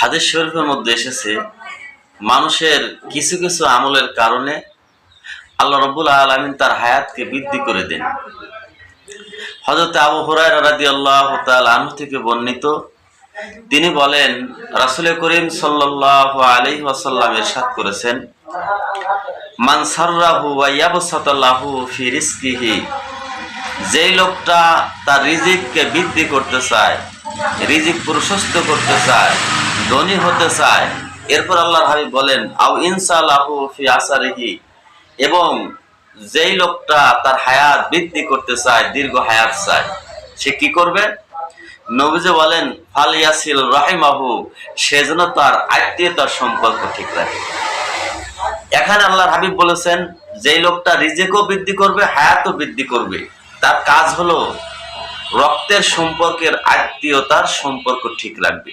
হাদিস শরীফের মধ্যে এসেছে, মানুষের কিছু কিছু আমলের কারণে আল্লাহ রব্বুল আলমিন তার হায়াতকে বৃদ্ধি করে দেন। হজরত আবু হুরাই রাদি আল্লাহ আনহু থেকে বর্ণিত, তিনি বলেন, রাসুল করিম সাল্লাহ আলি ওয়াসাল্লাম এরশাদ করেছেন, মান সাররাহু ওয়া ইয়াবসাতাল্লাহু ফি রিজকিহি যেই লোকটা তার রিজিককে বৃদ্ধি করতে চায় রিজিক প্রশস্ত করতে চায়, ধনী হতে চায়। এরপর আল্লাহর হাবিব বলেন, আও ইনসালাহু ফি আসারিহি। এবং যেই লোকটা তার হায়াত বৃদ্ধি করতে চায়, দীর্ঘ হায়াত চায়, সে কি করবে? নবীজে বলেন, ফালিয়াসিল রাহিমাহু, সে যেন তার আত্মীয়তার সম্পর্ক ঠিক রাখে। এখানে আল্লাহর হাবিব বলেছেন, যেই লোকটা রিজেকও বৃদ্ধি করবে, হায়াতও বৃদ্ধি করবে। তার কাজ হলো রক্তের সম্পর্কের আত্মীয়তার সম্পর্ক ঠিক রাখবে।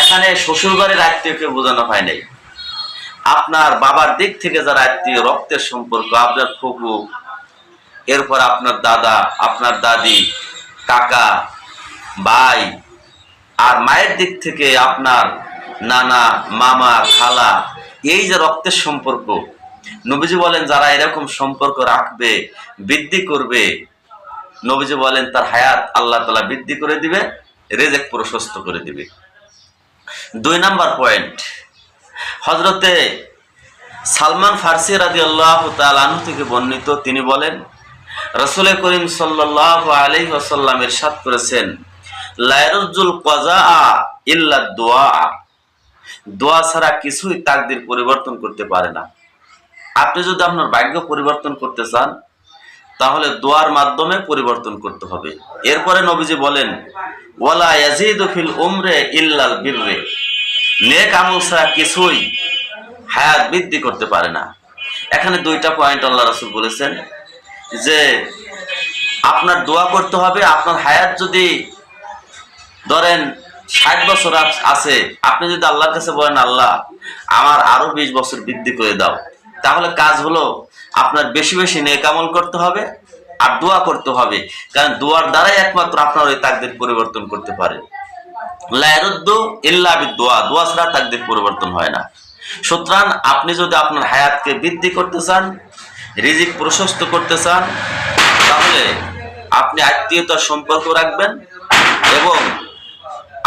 এখানে শ্বশুরবাড়ির আত্মীয়কে বোঝানো হয় নাই। আপনার বাবার দিক থেকে যারা আত্মীয়, রক্তের সম্পর্ক, আপনার ফুফু, এরপর আপনার দাদা, আপনার দাদি, কাকা, ভাই, আর মায়ের দিক থেকে আপনার নানা, মামা, খালা, এই যে রক্তের সম্পর্ক, নবীজি বলেন, যারা এরকম সম্পর্ক রাখবে, বৃদ্ধি করবে নবীজি বলেন, তার হায়াত আল্লাহ তালা বৃদ্ধি করে দিবে, রেজেক প্রশস্ত করে দিবে। দুই নাম্বার পয়েন্ট হজরতে সালমান ফার্সি রাজি আল্লাহ তালু থেকে বর্ণিত, তিনি বলেন, রসুল করিম সাল্লাহ আলহি আসাল্লাম এরশাদ করেছেন লায়রুজুল কজা ইল্লা দোয়া। দোয়া ছাড়া কিছুই তাকদির পরিবর্তন করতে পারে না। আপনি যদি আপনার ভাগ্য পরিবর্তন করতে চান তাহলে দোয়ার মাধ্যমে পরিবর্তন করতে হবে। এরপরে নবীজি বলেন, ওয়ালা ইয়াজিদু ফিল উমরে ইল্লাল বিররে। নেক আমল কিছুই হায়াত বৃদ্ধি করতে পারে না। এখানে দুইটা পয়েন্ট আল্লাহ রাসূল বলেছেন, যে আপনার দোয়া করতে হবে, আপনার হায়াত যদি ধরেন ষাট বছর আছ- আপনি যদি আল্লাহর কাছে বলেন, আল্লাহ, আমার আরও বিশ বছর বৃদ্ধি করে দাও। তাহলে কাজ হলো আপনার বেশি বেশি নেক আমল করতে হবে আর দোয়া করতে হবে। কারণ দোয়ার দ্বারাই একমাত্র আপনার ওই তাকদের পরিবর্তন করতে পারে। লায়রুদ্দু ইল্লা দোয়া তাকদের পরিবর্তন হয় না। সুতরাং আপনি যদি আপনার হায়াতকে বৃদ্ধি করতে চান, রিজিক প্রশস্ত করতে চান, তাহলে আপনি আত্মীয়তার সম্পর্ক রাখবেন এবং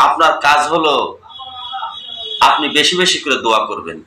আপনার কাজ হলো আপনি বেশি বেশি করে দোয়া করবেন।